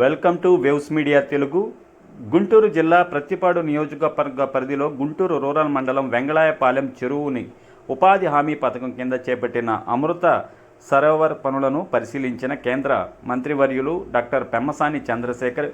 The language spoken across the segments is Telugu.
Welcome to waves media Telugu. Guntur జిల్లా ప్రత్తిపాడు నియోజకవర్గ పరిధిలో గుంటూరు రూరల్ మండలం వెంగళాయపాలెం చెరువుని ఉపాధి హామీ పథకం కింద చేపట్టిన అమృత సరోవర్ పనులను పరిశీలించిన కేంద్ర మంత్రివర్యులు డాక్టర్ పెమ్మసాని చంద్రశేఖర్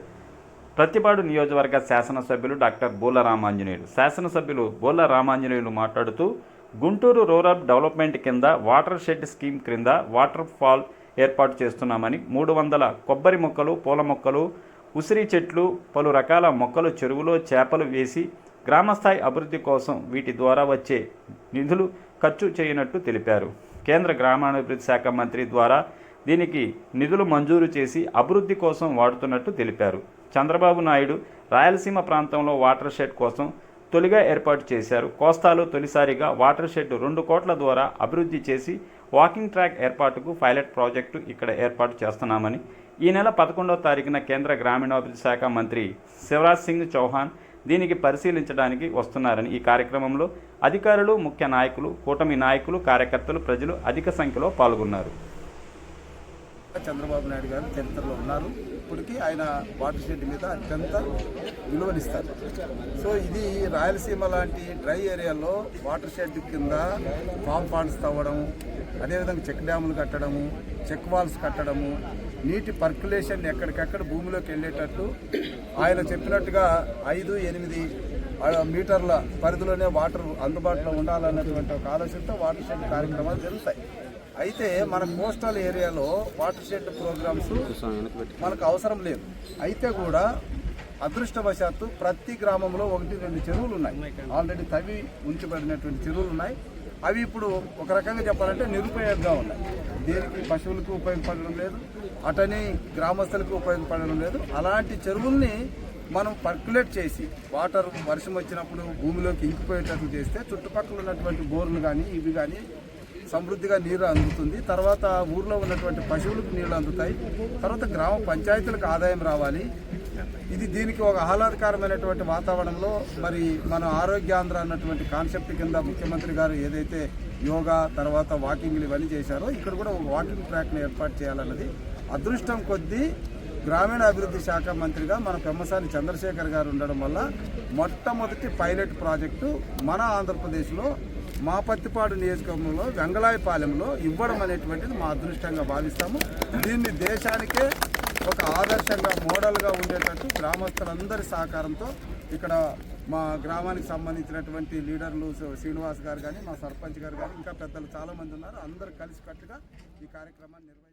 ప్రతిపాడు నియోజకవర్గ శాసనసభ్యులు డాక్టర్ బోల రామాంజనేయులు. శాసనసభ్యులు బోల రామాంజనేయులు మాట్లాడుతూ గుంటూరు రూరల్ డెవలప్మెంట్ కింద వాటర్ షెడ్ స్కీమ్ క్రింద వాటర్ ఫాల్ ఏర్పాటు చేస్తున్నామని మూడు వందల కొబ్బరి మొక్కలు పూల మొక్కలు ఉసిరి చెట్లు పలు రకాల మొక్కలు చెరువులో చేపలు వేసి గ్రామస్థాయి అభివృద్ధి కోసం వీటి ద్వారా వచ్చే నిధులు ఖర్చు చేయనట్టు తెలిపారు. కేంద్ర గ్రామాభివృద్ధి శాఖ మంత్రి ద్వారా దీనికి నిధులు మంజూరు చేసి అభివృద్ధి కోసం వాడుతున్నట్టు తెలిపారు. చంద్రబాబు నాయుడు రాయలసీమ ప్రాంతంలో వాటర్ షెడ్ కోసం తొలిగా ఏర్పాటు చేశారు. కోస్తాలో తొలిసారిగా వాటర్ షెడ్ రెండు కోట్ల ద్వారా అభివృద్ధి చేసి వాకింగ్ ట్రాక్ ఏర్పాటుకు పైలట్ ప్రాజెక్టు ఇక్కడ ఏర్పాటు చేస్తున్నామని ఈ నెల పదకొండవ తారీఖున కేంద్ర గ్రామీణాభివృద్ధి శాఖ మంత్రి శివరాజ్ సింగ్ చౌహాన్ దీనికి పరిశీలించడానికి వస్తున్నారని ఈ కార్యక్రమంలో అధికారులు ముఖ్య నాయకులు కూటమి నాయకులు కార్యకర్తలు ప్రజలు అధిక సంఖ్యలో పాల్గొన్నారు. చంద్రబాబు నాయుడు గారు చరిత్రలో ఉన్నారు. ఇప్పటికీ ఆయన వాటర్ షెడ్ మీద అత్యంత విలువనిస్తారు. సో ఇది రాయలసీమ లాంటి డ్రై ఏరియాలో వాటర్ షెడ్ కింద ఫామ్ పాండ్స్ తవ్వడం అదేవిధంగా చెక్ డ్యాములు కట్టడము చెక్ వాల్స్ కట్టడము నీటి పర్కులేషన్ ఎక్కడికెక్కడ భూమిలోకి వెళ్ళేటట్టు ఆయన చెప్పినట్టుగా ఐదు ఎనిమిది మీటర్ల పరిధిలోనే వాటర్ అందుబాటులో ఉండాలన్నటువంటి ఒక ఆలోచనతో వాటర్ షెడ్ కార్యక్రమాలు జరుగుతాయి. అయితే మన కోస్టల్ ఏరియాలో వాటర్ షెడ్ ప్రోగ్రామ్స్ మనకు అవసరం లేదు. అయితే కూడా అదృష్టవశాత్తు ప్రతి గ్రామంలో ఒకటి రెండు చెరువులు ఉన్నాయి. ఆల్రెడీ తవి ఉంచబడినటువంటి చెరువులు ఉన్నాయి. అవి ఇప్పుడు ఒక రకంగా చెప్పాలంటే నిరుపయోగంగా ఉన్నాయి. దేనికి? పశువులకు ఉపయోగపడడం లేదు. అటని గ్రామస్తులకు ఉపయోగపడడం లేదు. అలాంటి చెరువుల్ని మనం పర్కులేట్ చేసి వాటర్ వర్షం వచ్చినప్పుడు భూమిలోకి ఇంకిపోయేటట్లు చేస్తే చుట్టుపక్కల ఉన్నటువంటి బోర్లు కానీ ఇవి కానీ సమృద్ధిగా నీరు అందుతుంది. తర్వాత ఊర్లో ఉన్నటువంటి పశువులకు నీళ్ళు అందుతాయి. తర్వాత గ్రామ పంచాయతీలకు ఆదాయం రావాలి. ఇది దీనికి ఒక ఆహ్లాదకరమైనటువంటి వాతావరణంలో మరి మన ఆరోగ్యాంధ్ర అన్నటువంటి కాన్సెప్ట్ కింద ముఖ్యమంత్రి గారు ఏదైతే యోగా తర్వాత వాకింగ్లు ఇవన్నీ చేశారో ఇక్కడ కూడా ఒక వాకింగ్ ట్రాక్ని ఏర్పాటు చేయాలన్నది అదృష్టం కొద్దీ గ్రామీణాభివృద్ధి శాఖ మంత్రిగా మన పెమ్మసాని చంద్రశేఖర్ గారు ఉండడం వల్ల మొట్టమొదటి పైలట్ ప్రాజెక్టు మన ఆంధ్రప్రదేశ్లో మా పత్తిపాడు నియోజకవర్గంలో వెంగళాయపాలెంలో ఇవ్వడం అనేటువంటిది మా అదృష్టంగా భావిస్తాము. దీన్ని దేశానికే ఒక ఆదర్శంగా మోడల్గా ఉండేటట్టు గ్రామస్తులందరి సహకారంతో ఇక్కడ మా గ్రామానికి సంబంధించినటువంటి లీడర్లు శ్రీనివాస్ గారు కానీ మా సర్పంచ్ గారు కానీ ఇంకా పెద్దలు చాలామంది ఉన్నారు. అందరూ కలిసికట్టుగా ఈ కార్యక్రమాన్ని నిర్వహించారు